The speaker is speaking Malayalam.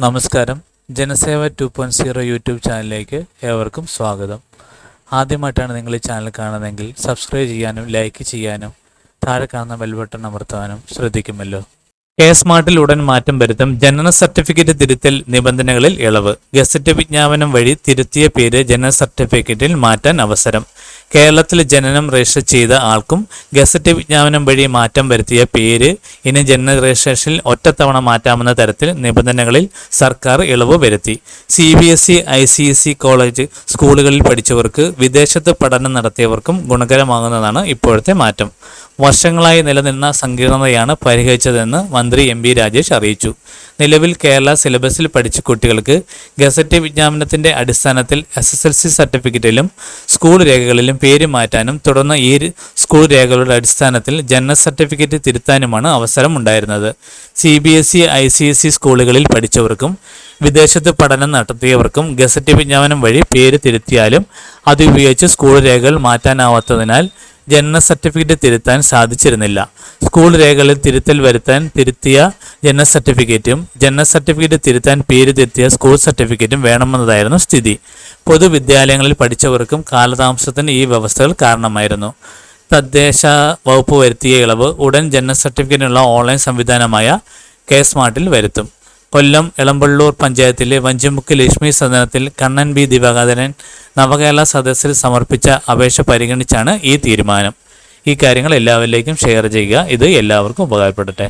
നമസ്കാരം. Janaseva two point zero YouTube ചാനലിലേക്ക് ഏവർക്കും സ്വാഗതം. ആദ്യമായിട്ടാണ് നിങ്ങൾ ഈ ചാനൽ കാണുന്നതെങ്കിൽ സബ്സ്ക്രൈബ് ചെയ്യാനും ലൈക്ക് ചെയ്യാനും താഴെ കാണുന്ന ബെൽ ബട്ടൺ അമർത്താനും ശ്രദ്ധിക്കുമല്ലോ. എ സ്മാർട്ടിൽ ഉടൻ മാറ്റം വരുത്തും ജനന സർട്ടിഫിക്കറ്റ് തിരുത്തൽ നിബന്ധനകളിൽ ഇളവ്. ഗസറ്റ് വിജ്ഞാപനം വഴി തിരുത്തിയ പേര് ജനന സർട്ടിഫിക്കറ്റിൽ മാറ്റാൻ അവസരം. കേരളത്തിൽ ജനനം രജിസ്റ്റർ ചെയ്ത ആൾക്കും ഗസറ്റ് വിജ്ഞാപനം വഴി മാറ്റം വരുത്തിയ പേര് ഇനി ജനന രജിസ്ട്രേഷനിൽ ഒറ്റത്തവണ മാറ്റാമെന്ന തരത്തിൽ നിബന്ധനകളിൽ സർക്കാർ ഇളവ് വരുത്തി. C B S E I C S E college സ്കൂളുകളിൽ പഠിച്ചവർക്ക് വിദേശത്ത് പഠനം നടത്തിയവർക്കും ഗുണകരമാകുന്നതാണ് ഇപ്പോഴത്തെ മാറ്റം. വർഷങ്ങളായി നിലനിന്ന സങ്കീർണതയാണ് പരിഹരിച്ചതെന്ന് മന്ത്രി എം ബി രാജേഷ് അറിയിച്ചു. നിലവിൽ കേരള സിലബസിൽ പഠിച്ച കുട്ടികൾക്ക് ഗസറ്റ് വിജ്ഞാപനത്തിന്റെ അടിസ്ഥാനത്തിൽ എസ് എസ് എൽ സി സർട്ടിഫിക്കറ്റിലും സ്കൂൾ രേഖകളിലും പേര് മാറ്റാനും തുടർന്ന് ഈ സ്കൂൾ രേഖകളുടെ അടിസ്ഥാനത്തിൽ ജനന സർട്ടിഫിക്കറ്റ് തിരുത്താനുമാണ് അവസരം ഉണ്ടായിരുന്നത് C B S E I C S E സ്കൂളുകളിൽ പഠിച്ചവർക്കും വിദേശത്ത് പഠനം നടത്തിയവർക്കും ഗസറ്റ് വിജ്ഞാപനം വഴി പേര് തിരുത്തിയാലും അത് ഉപയോഗിച്ച് സ്കൂൾ രേഖകൾ മാറ്റാനാവാത്തതിനാൽ ജനന സർട്ടിഫിക്കറ്റ് തിരുത്താൻ സാധിച്ചിരുന്നില്ല. സ്കൂൾ രേഖകളിൽ തിരുത്തൽ വരുത്താൻ തിരുത്തിയ ജനന സർട്ടിഫിക്കറ്റും ജനന സർട്ടിഫിക്കറ്റ് തിരുത്താൻ പേര് തിരുത്തിയ സ്കൂൾ സർട്ടിഫിക്കറ്റും വേണമെന്നതായിരുന്നു സ്ഥിതി. പൊതുവിദ്യാലയങ്ങളിൽ പഠിച്ചവർക്കും കാലതാമസത്തിന് ഈ വ്യവസ്ഥകൾ കാരണമായിരുന്നു. തദ്ദേശ വകുപ്പ് വരുത്തിയ ഇളവ് ഉടൻ ജനന സർട്ടിഫിക്കറ്റിനുള്ള ഓൺലൈൻ സംവിധാനമായ കെ സ്മാർട്ടിൽ വരുത്തും. കൊല്ലം എളമ്പള്ളൂർ പഞ്ചായത്തിലെ വഞ്ചിമുക്ക് ലക്ഷ്മി സദനത്തിൽ കണ്ണൻ ബി ദിവാകരൻ നവകേരള സദസ്സിൽ സമർപ്പിച്ച അപേക്ഷ പരിഗണിച്ചാണ് ഈ തീരുമാനം. ഈ കാര്യങ്ങൾ എല്ലാവരിലേക്കും ഷെയർ ചെയ്യുക. ഇത് എല്ലാവർക്കും ഉപകാരപ്പെടട്ടെ.